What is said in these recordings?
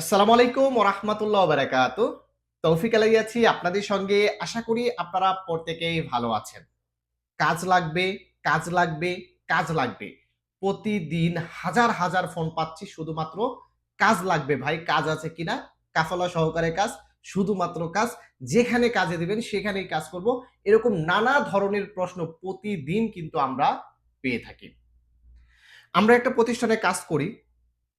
আসসালামু আলাইকুম ওরহমতুল্লাহ বারাকাত তৌফিক আলাই আছি, আপনাদের সঙ্গে আশা করি আপনারা প্রত্যেকেই ভালো আছেন। কাজ লাগবে কাজ লাগবে কাজ লাগবে। প্রতিদিন হাজার হাজার ফোন পাচ্ছি, শুধুমাত্র কাজ লাগবে ভাই, কাজ আছে কিনা? কাফলা সহকারে কাজ, শুধুমাত্র কাজ, যেখানে কাজে দিবেন সেখানেই কাজ করব। এরকম নানা ধরনের প্রশ্ন প্রতিদিন কিন্তু আমরা পেয়ে থাকি। আমরা একটা প্রতিষ্ঠানে কাজ করি,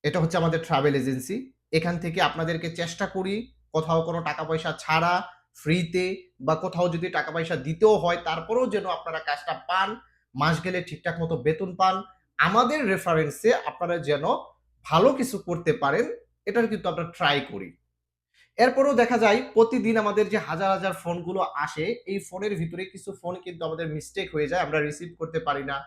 এটা হচ্ছে আমাদের ট্রাভেল এজেন্সি। এখান থেকে আপনাদেরকে চেষ্টা করি কোথাও কোনো টাকা পয়সা ছাড়া ফ্রিতে বা কোথাও যদি টাকা পয়সা দিতেও হয়, তারপরেও যেন আপনারা কাজটা পান, মাস গেলে ঠিকঠাক মতো বেতন পান। আমাদের রেফারেন্সে আপনারা যেন ভালো কিছু করতে পারেন, এটার কিন্তু আমরা ট্রাই করি। এরপরেও দেখা যায়, প্রতিদিন আমাদের যে হাজার হাজার ফোনগুলো আসে, এই ফোনের ভিতরে কিছু ফোন কিন্তু আমাদের মিস্টেক হয়ে যায়, আমরা রিসিভ করতে পারি না।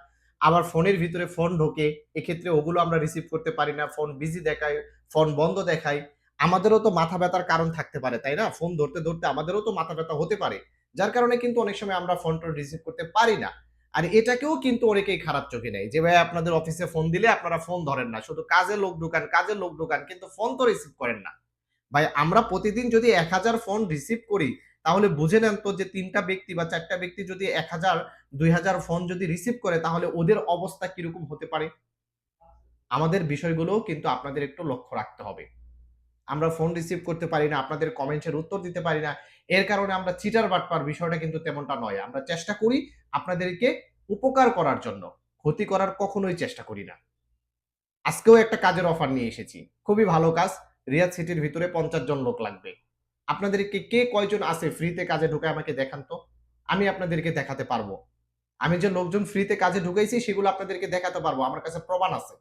আবার ফোনের ভিতরে ফোন ঢোকে, এক্ষেত্রে ওগুলো আমরা রিসিভ করতে পারি না। ফোন বিজি দেখায়, ফোন বন্ধ দেখায়। আমাদেরও তো মাথা ব্যথার কারণ থাকতে পারে, তাই না? ফোন ধরতে ধরতে আমাদেরও তো মাথা ব্যথা হতে পারে। যার কারণে কিন্তু অনেক সময় আমরা ফোন টোন রিসিভ করতে পারি না। আর এটাকেও কিন্তু অনেকেই খারাপ চোখে নেয় যে ভাই আপনাদের অফিসে ফোন দিলে আপনারা ফোন ধরেন না। শুধু কাজে লোক ঢুকান কাজে লোক ঢুকান, কিন্তু ফোন তো রিসিভ করেন না। ভাই, আমরা প্রতিদিন যদি এক হাজার ফোন রিসিভ করি তাহলে বুঝে নেন তো যে তিনটা ব্যক্তি বা চারটা ব্যক্তি যদি এক হাজার, দুই হাজার ফোন যদি রিসিভ করে, তাহলে ওদের অবস্থা কীরকম হতে পারে? আমাদের বিষয়গুলো কিন্তু আপনাদের একটু লক্ষ্য রাখতে হবে। আমরা ফোন রিসিভ করতে পারি না, আপনাদের কমেন্টের উত্তর দিতে পারি না। এর কারণে আমরা চিটার বাটপার বিষয়টা কিন্তু তেমনটা নয়। আমরা চেষ্টা করি আপনাদেরকে উপকার করার জন্য। ক্ষতি করার কখনোই চেষ্টা করি না। আজকেও একটা কাজের অফার নিয়ে এসেছি। খুবই ভালো কাজ। রিয়াদ সিটির ভিতরে পঞ্চাশ জন লোক লাগবে। আপনাদেরকে কে কয়জন আছে ফ্রিতে কাজে ঢুকে আমাকে দেখান তো? আমি আপনাদেরকে দেখাতে পারব। আমি যে লোকজন ফ্রিতে কাজে ঢুকাইছি, সেগুলো আপনাদেরকে দেখাতে পারব। আমার কাছে প্রমাণ আছে।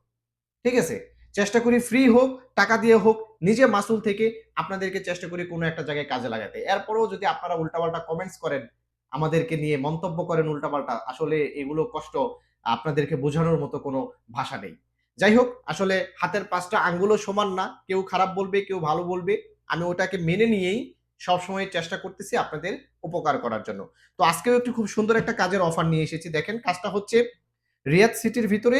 ঠিক আছে? চেষ্টা করি ফ্রি হোক, টাকা দিয়ে হোক, নিজে মাসুল থেকে আপনাদেরকে চেষ্টা করি কোনো একটা জায়গায় কাজে লাগাতে। এরপরেও যদি আপনারা উল্টাপাল্টা কমেন্টস করেন, আমাদেরকে নিয়ে মন্তব্য করেন উল্টাপাল্টা, আসলে এগুলো কষ্ট আপনাদেরকে বোঝানোর মতো কোনো ভাষা নেই। যাই হোক, আসলে হাতের পাঁচটা আঙ্গুলও সমান না। কেউ খারাপ বলবে, কেউ ভালো বলবে। আমি ওটাকে মেনে নিয়েই সবসময় চেষ্টা করতেছি আপনাদের উপকার করার জন্য। তো আজকেও একটি খুব সুন্দর একটা কাজের অফার নিয়ে এসেছি। দেখেন, কাজটা হচ্ছে রিয়াদ সিটির ভিতরে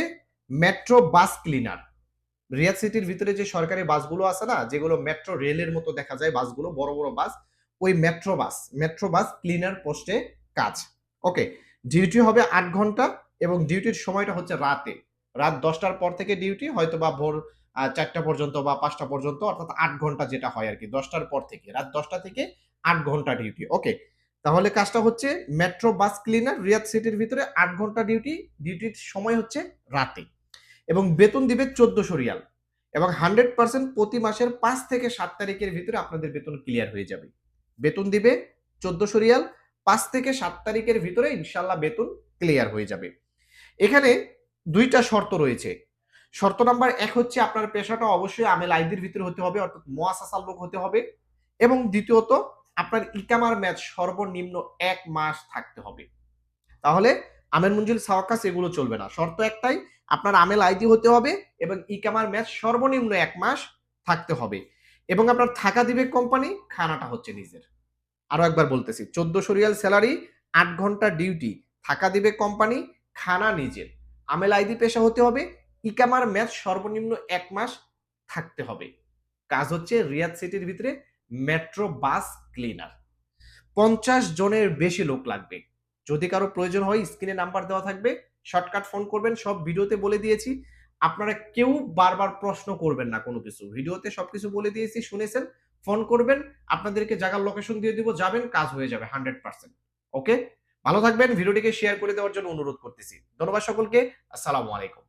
মেট্রো বাস ক্লিনার রিয়াদ সিটির ভিতরে যে সরকারি বাসগুলো আছে না, যেগুলো মেট্রো রেলের মতো দেখা যায় বাসগুলো, বড় বড় বাস, ওই metro bus metro bus cleaner পোস্টে কাজ। ওকে ডিউটি হবে আট ঘণ্টা এবং ডিউটির সময়টা হচ্ছে রাতে। রাত দশটার পর থেকে ডিউটি হয়তো বা ভোর চারটা পর্যন্ত বা পাঁচটা পর্যন্ত, অর্থাৎ আট ঘণ্টা যেটা হয় আর কি দশটার পর থেকে, রাত দশটা থেকে আট ঘণ্টা ডিউটি ওকে তাহলে কাজটা হচ্ছে মেট্রো বাস ক্লিনার রিয়াদ সিটির ভিতরে আট ঘণ্টা ডিউটি ডিউটির সময় হচ্ছে রাতে। এবং বেতন দিবে চোদ্দশো রিয়াল। এবং হান্ড্রেড পার্সেন্ট প্রতি মাসের পাঁচ থেকে সাত তারিখের ভিতরে আপনাদের বেতন ক্লিয়ার হয়ে যাবে। বেতন দিবে চোদ্দশো রিয়াল, পাঁচ থেকে সাত তারিখের ভিতরে ইনশাল্লাহ বেতন ক্লিয়ার হয়ে যাবে। এখানে দুইটা শর্ত রয়েছে। শর্ত নাম্বার এক হচ্ছে আপনার পেশাটা অবশ্যই আমেল আইদির ভিতরে হতে হবে, অর্থাৎ মোয়াসাসার লোক হতে হবে। এবং দ্বিতীয়ত, আপনার ইকামার ম্যাচ সর্বনিম্ন এক মাস থাকতে হবে। তাহলে আমের মঞ্জিল, সাওয়াকাস এগুলো চলবে না। শর্ত একটাই, আপনার আমেল আইডি হতে হবে এবং ইকামার ম্যাচ সর্বনিম্ন এক মাস থাকতে হবে। এবং আপনার থাকা দিবে কোম্পানি, খানাটা হচ্ছে নিজের। আরও একবার বলতেছি চোদ্দশো রিয়াল স্যালারি, আট ঘণ্টা ডিউটি, থাকা দিবে কোম্পানি, খানা নিজের। আমেল আইডি পেশা হতে হবে ইকামার ম্যাচ সর্বনিম্ন এক মাস থাকতে হবে। কাজ হচ্ছে রিয়াদ সিটির ভিতরে মেট্রো বাস ক্লিনার। পঞ্চাশ জনের বেশি লোক লাগবে। যদি কারও প্রয়োজন হয়, স্ক্রিনে নাম্বার দেওয়া থাকবে। শর্টকাট ফোন করবেন, সব ভিডিওতে বলে দিয়েছি। আপনারা কেউ বারবার প্রশ্ন করবেন না কোনো কিছু। ভিডিওতে সবকিছু বলে দিয়েছি, শুনেছেন, ফোন করবেন, আপনাদেরকে জায়গার লোকেশন দিয়ে দিব, যাবেন, কাজ হয়ে যাবে হান্ড্রেড পার্সেন্ট ওকে ভালো থাকবেন, ভিডিওটিকে শেয়ার করে দেওয়ার জন্য অনুরোধ করতেছি। ধন্যবাদ সকলকে, আসসালামু আলাইকুম।